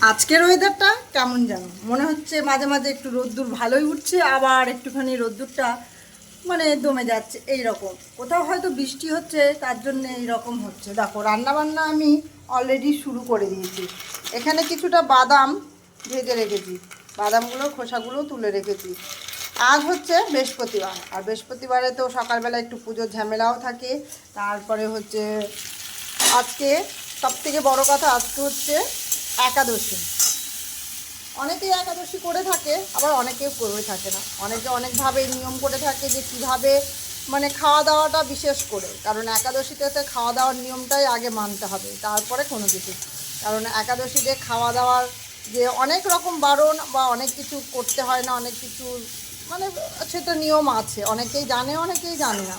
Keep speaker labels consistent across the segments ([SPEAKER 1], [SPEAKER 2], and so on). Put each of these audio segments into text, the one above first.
[SPEAKER 1] আজকের ওয়েদারটা কেমন যেন মনে হচ্ছে মাঝে মাঝে একটু রোদ্দুর ভালোই উঠছে, আবার একটুখানি রোদ্দুরটা মানে দমে যাচ্ছে এই রকম কোথাও হয়তো বৃষ্টি হচ্ছে, তার জন্য এই রকম হচ্ছে। দেখো, রান্নাবান্না আমি অলরেডি শুরু করে দিয়েছি। এখানে কিছুটা বাদাম ভেজে রেখেছি। বাদামগুলো, খোসাগুলো তুলে রেখেছি। আজ হচ্ছে বৃহস্পতিবার, আর বৃহস্পতিবারে তো সকালবেলা একটু পুজোর ঝামেলাও থাকে। তারপরে হচ্ছে আজকে সব থেকে বড় কথা আজকে হচ্ছে একাদশী। অনেকেই একাদশী করে থাকে, আবার অনেকেও করে থাকে না। অনেকে অনেকভাবে নিয়ম করে থাকে যে কীভাবে মানে খাওয়া দাওয়াটা বিশেষ করে। কারণ একাদশীতে তো খাওয়া দাওয়ার নিয়মটাই আগে মানতে হবে, তারপরে কোনো কিছু। কারণ একাদশীতে খাওয়া দাওয়ার যে অনেক রকম বারণ বা অনেক কিছু করতে হয় না, অনেক কিছু মানে সেটা নিয়ম আছে। অনেকেই জানে অনেকেই জানে না।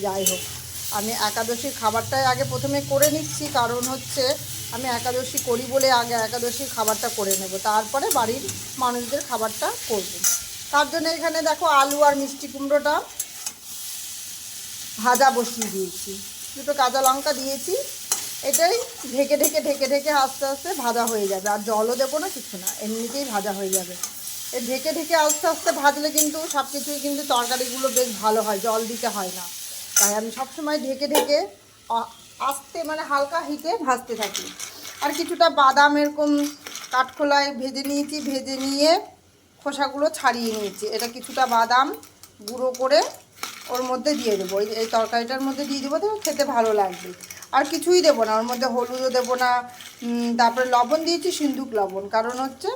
[SPEAKER 1] যাই হোক, আমি একাদশীর খাবারটাই আগে প্রথমে করে নিচ্ছি। কারণ হচ্ছে আমি একাদশী করি বলে আগে একাদশীর খাবারটা করে নেব। তারপরে বাড়ির মানুষদের খাবারটা করব। তার জন্য এখানে দেখো আলু আর মিষ্টি কুমড়োটা ভাজা বসিয়ে দিয়েছি। দুটো কাঁচা লঙ্কা দিয়েছি। এটাই ঢেকে ঢেকে ঢেকে ঢেকে আস্তে আস্তে ভাজা হয়ে যাবে। আর জলও দেবো না, কিছু না। এমনিতেই ভাজা হয়ে যাবে। এ ঢেকে ঢেকে আস্তে আস্তে ভাজলে কিন্তু সব কিছুই কিন্তু তরকারিগুলো বেশ ভালো হয়, জল দিতে হয় না। তাই আমি সবসময় ঢেকে ঢেকে আস্তে মানে হালকা হিটে ভাজতে থাকি। আর কিছুটা বাদাম এরকম কাঠখোলায় ভেজে নিয়েছি, ভেজে নিয়ে খোসাগুলো ছাড়িয়ে নিয়েছি। এটা কিছুটা বাদাম গুঁড়ো করে ওর মধ্যে দিয়ে দেবো। এই এই তরকারিটার মধ্যে দিয়ে দেবো তো খেতে ভালো লাগবে। আর কিছুই দেবো না, ওর মধ্যে হলুদও দেবো না তারপরে লবণ দিয়েছি, সিন্ধুক লবণ। কারণ হচ্ছে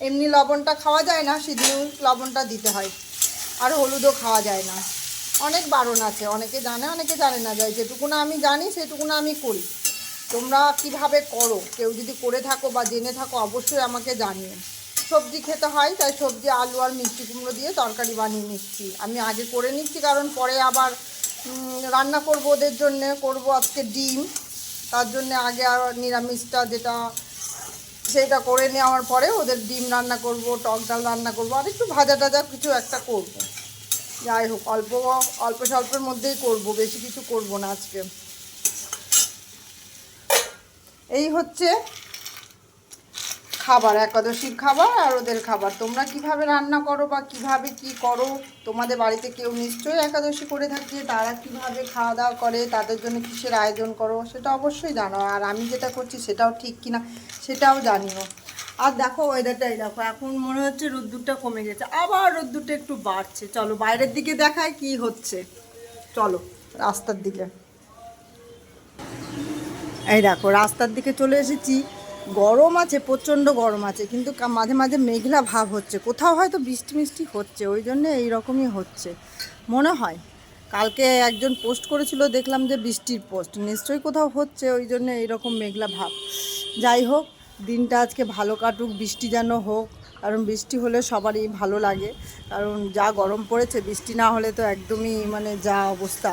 [SPEAKER 1] এমনি লবণটা খাওয়া যায় না সিন্ধুক লবণটা দিতে হয়। আর হলুদও খাওয়া যায় না। অনেক বারণ আছে, অনেকে জানে অনেকে জানে না যায় যেটুকুনা আমি জানি সেটুকুনা আমি করি। তোমরা কীভাবে করো? কেউ যদি করে থাকো বা জেনে থাকো, অবশ্যই আমাকে জানিও। সবজি খেতে হয়, তাই সবজি, আলু আর মিষ্টি কুমড়ো দিয়ে তরকারি বানিয়ে নিচ্ছি। আমি আগে করে নিচ্ছি, কারণ পরে আবার রান্না করব ওদের জন্য, করব আজকে ডিম। তার জন্য আগে আর নিরামিষটা যেটা, সেটা করে নেওয়ার পরে ওদের ডিম রান্না করব, টক ডাল রান্না করব, আর একটু ভাজা টাজা কিছু একটা করব। যাই হোক, অল্প অল্প স্বল্পের মধ্যেই করব, বেশি কিছু করব না আজকে। এই হচ্ছে খাবার, একাদশীর খাবার আর ওদের খাবার। তোমরা কীভাবে রান্না করো বা কীভাবে কি করো? তোমাদের বাড়িতে কেউ নিশ্চয়ই একাদশী করে থাকে, তারা কীভাবে খাওয়া দাওয়া করে, তাদের জন্য কিসের আয়োজন করো, সেটা অবশ্যই জানো। আর আমি যেটা করছি সেটাও ঠিক কিনা, সেটাও জানিও। আর দেখো ওয়েদারটাই দেখো, এখন মনে হচ্ছে রোদ্দুরটা কমে গেছে। আবার রোদ্দুরটা একটু বাড়ছে। চলো, বাইরের দিকে দেখায় কি হচ্ছে। চলো, রাস্তার দিকে। এই দেখো, রাস্তার দিকে চলে এসেছি। গরম আছে, প্রচণ্ড গরম আছে, কিন্তু মাঝে মাঝে মেঘলা ভাব হচ্ছে। কোথাও হয়তো বৃষ্টি মিষ্টি হচ্ছে, ওই জন্য এই রকমই হচ্ছে। মনে হয়, কালকে একজন পোস্ট করেছিল, দেখলাম যে বৃষ্টির পোস্ট। নিশ্চয়ই কোথাও হচ্ছে, ওই জন্য এইরকম মেঘলা ভাব। যাই হোক দিনটা আজকে ভালো কাটুক, বৃষ্টি যেন হোক, কারণ বৃষ্টি হলে সবারই ভালো লাগে। কারণ যা গরম পড়েছে, বৃষ্টি না হলে তো একদমই মানে যা অবস্থা।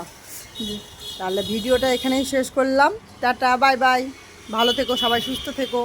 [SPEAKER 1] তাহলে ভিডিওটা এখানেই শেষ করলাম। Tata, bye bye. ভালো থেকো, সবাই সুস্থ থেকো।